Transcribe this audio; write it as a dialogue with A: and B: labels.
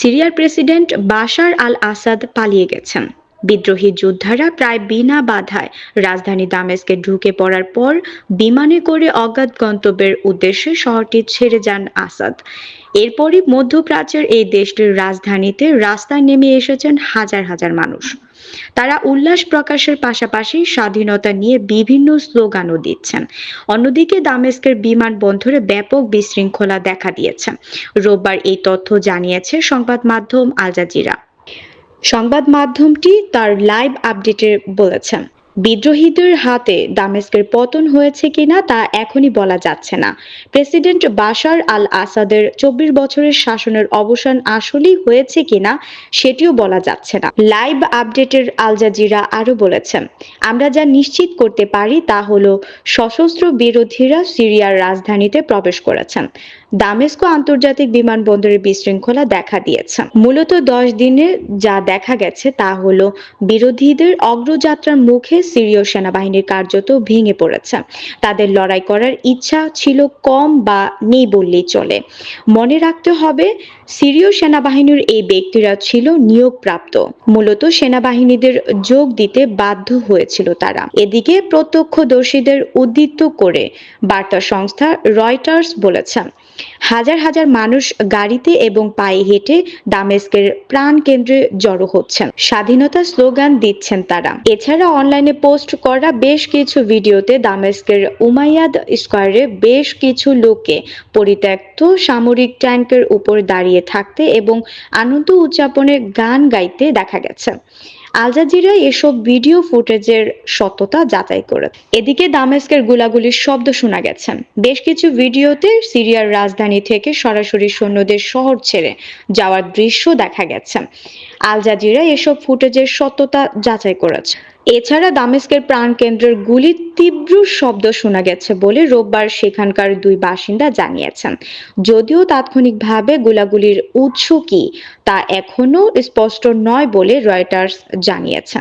A: সিরিয়ার president Bashar আল আসাদ পালিয়ে গেছেন। বিদ্রোহী যোদ্ধারা প্রায় বিনা বাধায় রাজধানী দামেস্কে ঢুকে পড়ার পর বিমানে করে অজ্ঞাত গন্তব্যের উদ্দেশ্যে শহরটি ছেড়ে যান আসাদ। এরপরই মধ্যপ্রাচ্যের এই দেশটির রাজধানীতে রাস্তায় নেমে এসেছেন হাজার হাজার মানুষ। তারা উল্লাস প্রকাশের পাশাপাশি স্বাধীনতা নিয়ে বিভিন্ন স্লোগানও দিচ্ছেন। অন্যদিকে দামেস্কের বিমানবন্দরে ব্যাপক বিশৃঙ্খলা দেখা দিয়েছে। রোববার এই তথ্য জানিয়েছে সংবাদ মাধ্যম আল জাজিরা। সংবাদ মাধ্যমটি তার লাইভ আপডেটে বলেছে বিদ্রোহীদের হাতে দামেস্কের পতন হয়েছে কিনা তা এখনই বলা যাচ্ছে না। প্রেসিডেন্ট বাশার আল আসাদের চব্বিশ বছরের শাসনের অবসান আসলেই হয়েছে কিনা সেটিও বলা যাচ্ছে না। লাইভ আপডেটের আল জাজিরা আরও বলেছেন, আমরা যা নিশ্চিত করতে পারি তা হলো সশস্ত্র বিরোধীরা সিরিয়ার রাজধানীতে প্রবেশ করেছেন। দামেস্কো আন্তর্জাতিক বিমানবন্দরে বিশৃঙ্খলা দেখা দিয়েছে। মূলত দশ দিনে যা দেখা গেছে তা হলো বিরোধীদের অগ্রযাত্রার মুখে সিরীয় সেনাবাহিনীর কার্যত ভেঙে পড়েছে। তাদের লড়াই করার ইচ্ছা ছিল কম বা নেই বললেই চলে। মনে রাখতে হবে, সিরীয় সেনাবাহিনীর এই ব্যক্তিরা ছিল নিয়োগপ্রাপ্ত। মূলত সেনাবাহিনীদের যোগ দিতে বাধ্য হয়েছিল তারা। এদিকে প্রত্যক্ষদর্শীদের উদ্দীপ্ত করে বার্তা সংস্থা রয়টার্স বলেছে হাজার হাজার মানুষ গাড়িতে এবং পায়ে হেঁটে দামেস্কের প্রাণ কেন্দ্রে জড়ো হচ্ছেন। স্বাধীনতা স্লোগান দিচ্ছেন তারা। এছাড়া অনলাইনে পোস্ট করা বেশ কিছু ভিডিওতে দামেস্কের উমাইয়াদ স্কোয়ারে বেশ কিছু লোকে পরিত্যক্ত সামরিক ট্যাঙ্কের উপর দাঁড়িয়ে থাকতে এবং আনন্দ উদযাপনের গান গাইতে দেখা গেছে। আল জাজিরা এসব ভিডিও ফুটেজের সত্যতা যাচাই করে। এদিকে দামেস্কের গোলাগুলির শব্দ শোনা গেছে। বেশ কিছু ভিডিওতে সিরিয়ার রাজধানী থেকে সরাসরি সৈন্যদের শহর ছেড়ে যাওয়ার দৃশ্য দেখা গেছে। আল জাজিরা এসব ফুটেজের সত্যতা যাচাই করেছে। এছাড়া দামেস্কের প্রাণকেন্দ্রের গুলির তীব্র শব্দ শোনা গেছে বলে রোববার সেখানকার দুই বাসিন্দা জানিয়েছেন। যদিও তাৎক্ষণিকভাবে গোলাগুলির উৎস কি, তা এখনও স্পষ্ট নয় বলে রয়টার্স জানিয়েছে